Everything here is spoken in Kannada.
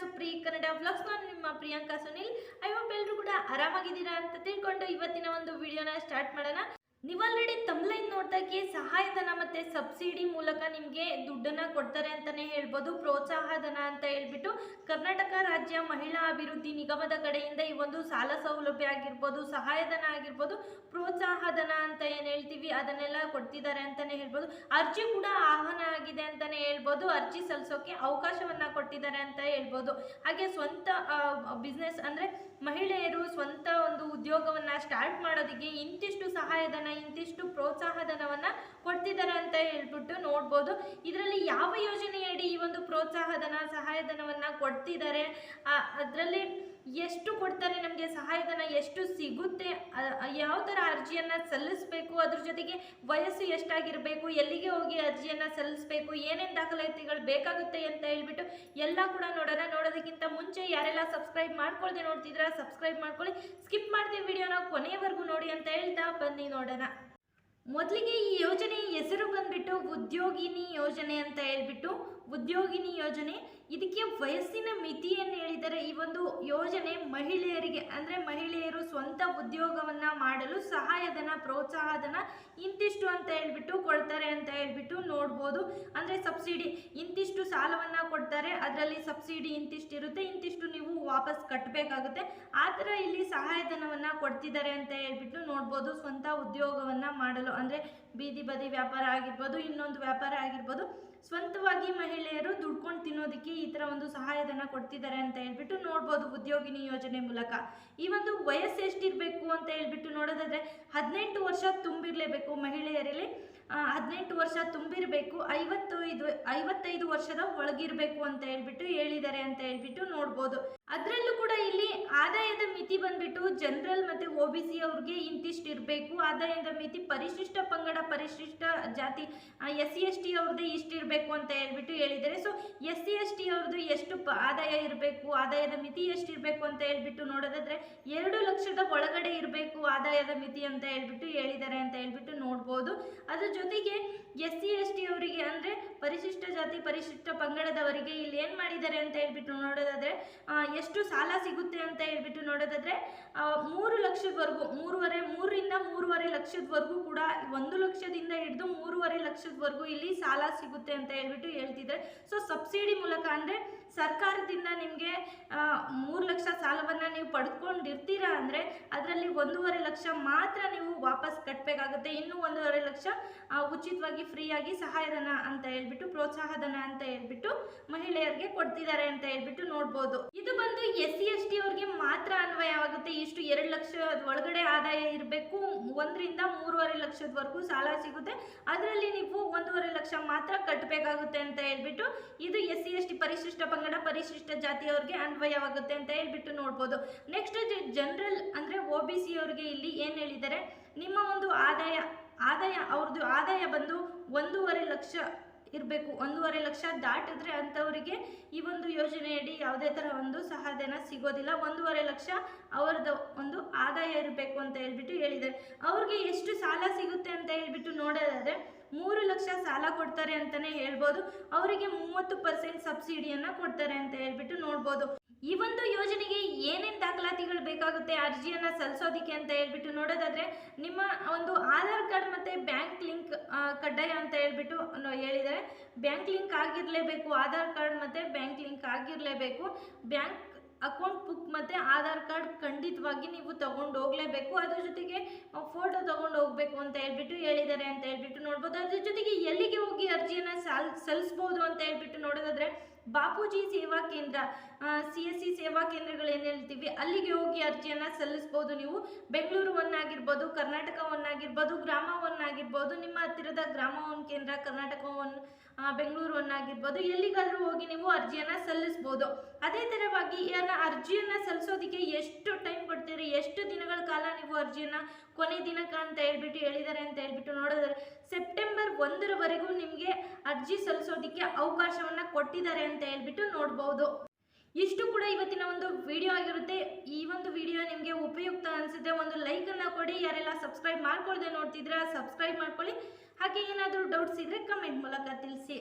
ಸುಪ್ರಿ ಕನ್ನಡ ವ್ಲಾಗ್ಸ್ ನಾನು ನಿಮ್ಮ ಪ್ರಿಯಾಂಕಾ ಸುನಿಲ್. ಐ ಹೋಪ್ ಎಲ್ಲರೂ ಕೂಡ ಆರಾಮಾಗಿದ್ದೀರಾ ಅಂತ ತಿಳ್ಕೊಂಡು ಇವತ್ತಿನ ಒಂದು ವಿಡಿಯೋನ ಸ್ಟಾರ್ಟ್ ಮಾಡೋಣ. ನೋಡ್ದಾಗೆ ಸಹಾಯಧನ ಮತ್ತೆ ಸಬ್ಸಿಡಿ ಮೂಲಕ ನಿಮಗೆ ದುಡ್ಡನ್ನ ಕೊಡ್ತಾರೆ ಅಂತಾನೆ ಹೇಳ್ಬೋದು. ಪ್ರೋತ್ಸಾಹಧನ ಅಂತ ಹೇಳ್ಬಿಟ್ಟು ಕರ್ನಾಟಕ ರಾಜ್ಯ ಮಹಿಳಾ ಅಭಿವೃದ್ಧಿ ನಿಗಮದ ಕಡೆಯಿಂದ ಈ ಒಂದು ಸಾಲ ಸೌಲಭ್ಯ ಆಗಿರ್ಬೋದು, ಸಹಾಯಧನ ಆಗಿರ್ಬೋದು, ಪ್ರೋತ್ಸಾಹಧನ ಅಂತ ಏನು ಹೇಳ್ತೀವಿ ಅದನ್ನೆಲ್ಲ ಕೊಡ್ತಿದ್ದಾರೆ ಅಂತಾನೆ ಹೇಳ್ಬೋದು. ಅರ್ಜಿ ಕೂಡ ಆಹ್ವಾನ ಆಗಿದೆ ಅಂತಾನೆ ಹೇಳ್ಬೋದು. ಅರ್ಜಿ ಸಲ್ಲಿಸೋಕೆ ಅವಕಾಶವನ್ನ ಕೊಟ್ಟಿದ್ದಾರೆ ಅಂತ ಹೇಳ್ಬೋದು. ಹಾಗೆ ಸ್ವಂತ ಬಿಸ್ನೆಸ್ ಅಂದ್ರೆ ಮಹಿಳೆಯರು ಸ್ವಂತ ಒಂದು ಉದ್ಯೋಗವನ್ನ ಸ್ಟಾರ್ಟ್ ಮಾಡೋದಕ್ಕೆ ಇಂತಿಷ್ಟು ಸಹಾಯಧನ, ಇಂತಿಷ್ಟು ಪ್ರೋತ್ಸಾಹಧನವನ್ನ ಕೊಡ್ತಿದ್ದಾರೆ ಅಂತ ಹೇಳ್ಬಿಟ್ಟು ನೋಡ್ಬೋದು. ಇದರಲ್ಲಿ ಯಾವ ಯೋಜನೆಯಡಿ ಈ ಒಂದು ಪ್ರೋತ್ಸಾಹಧನ, ಸಹಾಯಧನವನ್ನ ಕೊಡ್ತಿದ್ದಾರೆ ಅದರಲ್ಲಿ ಎಷ್ಟು ಕೊಡ್ತಾರೆ ನಮಗೆ ಸಹಾಯಧನ? ಎಷ್ಟು ಸಿಗುತ್ತೆ? ಯಾವ ಥರ ಅರ್ಜಿಯನ್ನು ಸಲ್ಲಿಸಬೇಕು? ಅದ್ರ ಜೊತೆಗೆ ವಯಸ್ಸು ಎಷ್ಟಾಗಿರಬೇಕು? ಎಲ್ಲಿಗೆ ಹೋಗಿ ಅರ್ಜಿಯನ್ನು ಸಲ್ಲಿಸಬೇಕು? ಏನೇನು ದಾಖಲಾತಿಗಳು ಬೇಕಾಗುತ್ತೆ ಅಂತ ಹೇಳ್ಬಿಟ್ಟು ಎಲ್ಲ ಕೂಡ ನೋಡೋಣ. ನೋಡೋದಕ್ಕಿಂತ ಮುಂಚೆ ಯಾರೆಲ್ಲ ಸಬ್ಸ್ಕ್ರೈಬ್ ಮಾಡ್ಕೊಳ್ದೆ ನೋಡ್ತಿದ್ರೆ ಸಬ್ಸ್ಕ್ರೈಬ್ ಮಾಡ್ಕೊಳ್ಳಿ. ಸ್ಕಿಪ್ ಮಾಡ್ತೀವಿ ವಿಡಿಯೋನ ಕೊನೆಯವರೆಗೂ ನೋಡಿ ಅಂತ ಹೇಳ್ತಾ ಬನ್ನಿ ನೋಡೋಣ. ಮೊದಲಿಗೆ ಈ ಯೋಜನೆ ಹೆಸರು ಬಂದ್ಬಿಟ್ಟು ಉದ್ಯೋಗಿನಿ ಯೋಜನೆ ಅಂತ ಹೇಳ್ಬಿಟ್ಟು ಉದ್ಯೋಗಿನಿ ಯೋಜನೆ. ಇದಕ್ಕೆ ವಯಸ್ಸಿನ ಮಿತಿಯನ್ನು ಹೇಳಿದರೆ ಈ ಒಂದು ಯೋಜನೆ ಮಹಿಳೆಯರಿಗೆ ಅಂದರೆ ಮಹಿಳೆಯರು ಸ್ವಂತ ಉದ್ಯೋಗವನ್ನು ಮಾಡಲು ಸಹಾಯಧನ, ಪ್ರೋತ್ಸಾಹಧನ ಇಂತಿಷ್ಟು ಅಂತ ಹೇಳ್ಬಿಟ್ಟು ಕೊಡ್ತಾರೆ ಅಂತ ಹೇಳ್ಬಿಟ್ಟು ನೋಡ್ಬೋದು. ಅಂದರೆ ಸಬ್ಸಿಡಿ ಇಂತಿಷ್ಟು ಸಾಲವನ್ನು ಕೊಡ್ತಾರೆ. ಅದರಲ್ಲಿ ಸಬ್ಸಿಡಿ ಇಂತಿಷ್ಟು ಇರುತ್ತೆ ಇಂತಿಷ್ಟು ನೀವು ವಾಪಸ್ ಕಟ್ಟಬೇಕಾಗುತ್ತೆ ಆ ಥರ ಇಲ್ಲಿ ಸಹಾಯಧನವನ್ನು ಕೊಡ್ತಿದ್ದಾರೆ ಅಂತ ಹೇಳ್ಬಿಟ್ಟು ನೋಡ್ಬೋದು. ಸ್ವಂತ ಉದ್ಯೋಗವನ್ನು ಮಾಡಲು, ಅಂದರೆ ಬೀದಿ ಬದಿ ವ್ಯಾಪಾರ ಆಗಿರ್ಬೋದು, ಇನ್ನೊಂದು ವ್ಯಾಪಾರ ಆಗಿರ್ಬೋದು. ಸ್ವಂತವಾಗಿ ಮಹಿಳೆಯರು ದುಡ್ಕೊಂಡು ತಿನ್ನೋದಕ್ಕೆ ಈ ಥರ ಒಂದು ಸಹಾಯಧನ ಕೊಡ್ತಿದ್ದಾರೆ ಅಂತ ಹೇಳ್ಬಿಟ್ಟು ನೋಡ್ಬೋದು ಉದ್ಯೋಗಿನಿ ಯೋಜನೆ ಮೂಲಕ. ಈ ಒಂದು ವಯಸ್ಸು ಎಷ್ಟಿರಬೇಕು ಅಂತ ಹೇಳ್ಬಿಟ್ಟು ನೋಡೋದಾದ್ರೆ ಹದಿನೆಂಟು ವರ್ಷ ತುಂಬಿರಲೇಬೇಕು ಮಹಿಳೆಯರಲ್ಲಿ. ಹದಿನೆಂಟು ವರ್ಷ ತುಂಬಿರಬೇಕು ಐವತ್ತೈದು ಐವತ್ತೈದು ವರ್ಷದ ಒಳಗಿರಬೇಕು ಅಂತ ಹೇಳ್ಬಿಟ್ಟು ಹೇಳಿದ್ದಾರೆ ಅಂತ ಹೇಳ್ಬಿಟ್ಟು ನೋಡ್ಬೋದು. ಅದರಲ್ಲೂ ಕೂಡ ಇಲ್ಲಿ ಆದಾಯದ ಮಿತಿ ಬಂದ್ಬಿಟ್ಟು ಜನರಲ್ ಮತ್ತು ಒ ಬಿ ಸಿ ಅವ್ರಿಗೆ ಇಂತಿಷ್ಟು ಇರಬೇಕು. ಆದಾಯದ ಮಿತಿ ಪರಿಶಿಷ್ಟ ಪಂಗಡ ಪರಿಶಿಷ್ಟ ಜಾತಿ ಎಸ್ ಸಿ ಎಸ್ ಟಿ ಅವ್ರದ್ದು ಇಷ್ಟು ಇರಬೇಕು ಅಂತ ಹೇಳ್ಬಿಟ್ಟು ಹೇಳಿದ್ದಾರೆ. So S C S T ಅವ್ರದ್ದು ಎಷ್ಟು ಆದಾಯ ಇರಬೇಕು, ಆದಾಯದ ಮಿತಿ ಎಷ್ಟು ಇರಬೇಕು ಅಂತ ಹೇಳ್ಬಿಟ್ಟು ನೋಡೋದಾದ್ರೆ ಎರಡು ಲಕ್ಷದ ಒಳಗಡೆ ಇರಬೇಕು ಆದಾಯದ ಮಿತಿ ಅಂತ ಹೇಳ್ಬಿಟ್ಟು ಹೇಳಿದ್ದಾರೆ ಅಂತ ಹೇಳ್ಬಿಟ್ಟು ನೋಡ್ಬೋದು. ಅದ್ರ ಜೊತೆಗೆ ಎಸ್ ಸಿ ಎಸ್ ಟಿ ಅವರಿಗೆ ಅಂದರೆ ಪರಿಶಿಷ್ಟ ಜಾತಿ, ಪರಿಶಿಷ್ಟ ಪಂಗಡದವರಿಗೆ ಇಲ್ಲಿ ಏನು ಮಾಡಿದ್ದಾರೆ ಅಂತ ಹೇಳ್ಬಿಟ್ಟು ನೋಡೋದಾದರೆ ಎಷ್ಟು ಸಾಲ ಸಿಗುತ್ತೆ ಅಂತ ಹೇಳ್ಬಿಟ್ಟು ನೋಡೋದಾದರೆ ಮೂರು ಲಕ್ಷದವರೆಗೂ, ಮೂರುವರೆ, ಮೂರರಿಂದ ಮೂರುವರೆ ಲಕ್ಷದವರೆಗೂ ಕೂಡ ಒಂದು ಲಕ್ಷದಿಂದ ಹಿಡಿದು ಮೂರುವರೆ ಲಕ್ಷದವರೆಗೂ ಇಲ್ಲಿ ಸಾಲ ಸಿಗುತ್ತೆ ಅಂತ ಹೇಳ್ಬಿಟ್ಟು ಹೇಳ್ತಿದ್ದಾರೆ. ಸೊ ಸಬ್ಸಿಡಿ ಮೂಲಕ ಅಂದರೆ ಸರ್ಕಾರದಿಂದ ನಿಮಗೆ ಮೂರು ಲಕ್ಷ ಸಾಲವನ್ನು ನೀವು ಪಡ್ಕೊಂಡಿರ್ತೀರಾ ಅಂದರೆ ಅದರಲ್ಲಿ ಒಂದೂವರೆ ಲಕ್ಷ ಮಾತ್ರ ನೀವು ವಾಪಸ್ ಕಟ್ಟಬೇಕಾಗುತ್ತೆ ಇನ್ನೂ ಒಂದೂವರೆ ಲಕ್ಷ ಉಚಿತವಾಗಿ ಫ್ರೀಯಾಗಿ ಸಹಾಯಧನ ಅಂತ ಹೇಳ್ಬಿಟ್ಟು, ಪ್ರೋತ್ಸಾಹಧನ ಅಂತ ಹೇಳ್ಬಿಟ್ಟು ಮಹಿಳೆಯರಿಗೆ ಕೊಡ್ತಿದ್ದಾರೆ ಅಂತ ಹೇಳ್ಬಿಟ್ಟು ನೋಡ್ಬೋದು. ಇದು ಬಂದು ಎಸ್ ಸಿ ಎಸ್ ಟಿ ಅವ್ರಿಗೆ ಮಾತ್ರ ಅನ್ವಯವಾಗುತ್ತೆ ಇಷ್ಟು ಎರಡು ಲಕ್ಷ ಒಳಗಡೆ ಆದಾಯ ಇರಬೇಕು. ಒಂದರಿಂದ ಮೂರುವರೆ ಲಕ್ಷದವರೆಗೂ ಸಾಲ ಸಿಗುತ್ತೆ. ಅದರಲ್ಲಿ ನೀವು ಒಂದೂವರೆ ಲಕ್ಷ ಮಾತ್ರ ಕಟ್ಟಬೇಕಾಗುತ್ತೆ ಅಂತ ಹೇಳ್ಬಿಟ್ಟು, ಇದು ಎಸ್ ಸಿ ಎಸ್ ಟಿ ಪರಿಶಿಷ್ಟ ಪಂಗಡ, ಪರಿಶಿಷ್ಟ ಜಾತಿಯವ್ರಿಗೆ ಅನ್ವಯವಾಗುತ್ತೆ ಅಂತ ಹೇಳ್ಬಿಟ್ಟು ನೋಡ್ಬೋದು. ನೆಕ್ಸ್ಟ್ ಜನರಲ್ ಅಂದರೆ ಒ ಬಿ ಸಿ ಅವ್ರಿಗೆ ಇಲ್ಲಿ ಏನು ಹೇಳಿದ್ದಾರೆ? ನಿಮ್ಮ ಒಂದು ಆದಾಯ ಆದಾಯ ಅವ್ರದ್ದು ಆದಾಯ ಬಂದು ಒಂದೂವರೆ ಲಕ್ಷ ಇರಬೇಕು. ಒಂದೂವರೆ ಲಕ್ಷ ದಾಟಿದ್ರೆ ಅಂಥವರಿಗೆ ಈ ಒಂದು ಯೋಜನೆಯಡಿ ಯಾವುದೇ ಥರ ಒಂದು ಸಹಾಯಧನ ಸಿಗೋದಿಲ್ಲ. ಒಂದೂವರೆ ಲಕ್ಷ ಅವರದ್ದು ಒಂದು ಆದಾಯ ಇರಬೇಕು ಅಂತ ಹೇಳ್ಬಿಟ್ಟು ಹೇಳಿದ್ದಾರೆ ಅವ್ರಿಗೆ ಎಷ್ಟು ಸಾಲ ಸಿಗುತ್ತೆ ಅಂತ ಹೇಳ್ಬಿಟ್ಟು ನೋಡೋದಾದರೆ ಮೂರು ಲಕ್ಷ ಸಾಲ ಕೊಡ್ತಾರೆ ಅಂತಲೇ ಹೇಳ್ಬೋದು. ಅವರಿಗೆ ಮೂವತ್ತು ಪರ್ಸೆಂಟ್ ಸಬ್ಸಿಡಿಯನ್ನು ಕೊಡ್ತಾರೆ ಅಂತ ಹೇಳ್ಬಿಟ್ಟು ನೋಡ್ಬೋದು. ಈ ಒಂದು ಯೋಜನೆಗೆ ಏನೇನು ದಾಖಲಾತಿಗಳು ಬೇಕಾಗುತ್ತೆ ಅರ್ಜಿಯನ್ನು ಸಲ್ಲಿಸೋದಕ್ಕೆ ಅಂತ ಹೇಳ್ಬಿಟ್ಟು ನೋಡೋದಾದರೆ ನಿಮ್ಮ ಒಂದು ಆಧಾರ್ ಕಾರ್ಡ್ ಮತ್ತು ಬ್ಯಾಂಕ್ ಲಿಂಕ್ ಕಡ್ಡಾಯ ಅಂತ ಹೇಳ್ಬಿಟ್ಟು ಹೇಳಿದ್ದಾರೆ. ಬ್ಯಾಂಕ್ ಲಿಂಕ್ ಆಗಿರಲೇಬೇಕು, ಆಧಾರ್ ಕಾರ್ಡ್ ಮತ್ತು ಬ್ಯಾಂಕ್ ಲಿಂಕ್ ಆಗಿರಲೇಬೇಕು. ಬ್ಯಾಂಕ್ ಅಕೌಂಟ್ ಬುಕ್ ಮತ್ತು ಆಧಾರ್ ಕಾರ್ಡ್ ಖಂಡಿತವಾಗಿ ನೀವು ತಗೊಂಡು ಹೋಗಲೇಬೇಕು. ಅದ್ರ ಜೊತೆಗೆ ಫೋಟೋ ತಗೊಂಡು ಹೋಗಬೇಕು ಅಂತ ಹೇಳ್ಬಿಟ್ಟು ಹೇಳಿದ್ದಾರೆ ಅಂತ ಹೇಳ್ಬಿಟ್ಟು ನೋಡ್ಬೋದು. ಅದ್ರ ಜೊತೆಗೆ ಎಲ್ಲಿಗೆ ಹೋಗಿ ಅರ್ಜಿಯನ್ನು ಸಲ್, ಸಲ್ಲಿಸ್ಬೋದು ಅಂತ ಹೇಳ್ಬಿಟ್ಟು ನೋಡೋದಾದ್ರೆ ಬಾಪೂಜಿ ಸೇವಾ ಕೇಂದ್ರ ಸಿ ಎಸ್ ಸಿ ಸೇವಾ ಕೇಂದ್ರಗಳು ಏನು ಹೇಳ್ತೀವಿ? ಅಲ್ಲಿಗೆ ಹೋಗಿ ಅರ್ಜಿಯನ್ನು ಸಲ್ಲಿಸ್ಬೋದು ನೀವು. ಬೆಂಗಳೂರು ಒನ್ ಆಗಿರ್ಬೋದು ಕರ್ನಾಟಕ ಒನ್ ಆಗಿರ್ಬೋದು ಗ್ರಾಮ ಒನ್ ಆಗಿರ್ಬೋದು ನಿಮ್ಮ ಹತ್ತಿರದ ಗ್ರಾಮ ಒನ್ ಕೇಂದ್ರ ಕರ್ನಾಟಕ ಒನ್ ಬೆಂಗಳೂರು ಒನ್ನಾಗಿರ್ಬೋದು ಎಲ್ಲಿಗಾದರೂ ಹೋಗಿ ನೀವು ಅರ್ಜಿಯನ್ನು ಸಲ್ಲಿಸ್ಬೋದು. ಅದೇ ಥರವಾಗಿ ಏನ ಅರ್ಜಿಯನ್ನು ಸಲ್ಲಿಸೋದಕ್ಕೆ ಎಷ್ಟು ಟೈಮ್ ಕೊಡ್ತೀರಿ? ಎಷ್ಟು ದಿನಗಳ ಕಾಲ ನೀವು ಅರ್ಜಿಯನ್ನು ಕೊನೆ ದಿನಕ ಅಂತ ಹೇಳ್ಬಿಟ್ಟು ಹೇಳಿದ್ದಾರೆ ಅಂತ ಹೇಳ್ಬಿಟ್ಟು ನೋಡಿದ್ರೆ ಸೆಪ್ಟೆಂಬರ್ ಒಂದರವರೆಗೂ ಅರ್ಜಿ ಸಲ್ಲಿಸೋದಕ್ಕೆ ಅವಕಾಶವನ್ನು ಕೊಟ್ಟಿದ್ದಾರೆ ಅಂತ ಹೇಳ್ಬಿಟ್ಟು ನೋಡ್ಬೋದು. ಇಷ್ಟು ಕೂಡ ಇವತ್ತಿನ ಒಂದು ವಿಡಿಯೋ ಆಗಿರುತ್ತೆ. ಈ ಒಂದು ವಿಡಿಯೋ ನಿಮಗೆ ಉಪಯುಕ್ತ ಅನಿಸಿದ್ರೆ ಒಂದು ಲೈಕನ್ನು ಕೊಡಿ. ಯಾರೆಲ್ಲ ಸಬ್ಸ್ಕ್ರೈಬ್ ಮಾಡ್ಕೊಳ್ದೆ ನೋಡ್ತಿದ್ರೆ ಸಬ್ಸ್ಕ್ರೈಬ್ ಮಾಡ್ಕೊಳ್ಳಿ. ಹಾಗೆ ಏನಾದರೂ ಡೌಟ್ಸ್ ಇದ್ದರೆ ಕಮೆಂಟ್ ಮೂಲಕ ತಿಳಿಸಿ.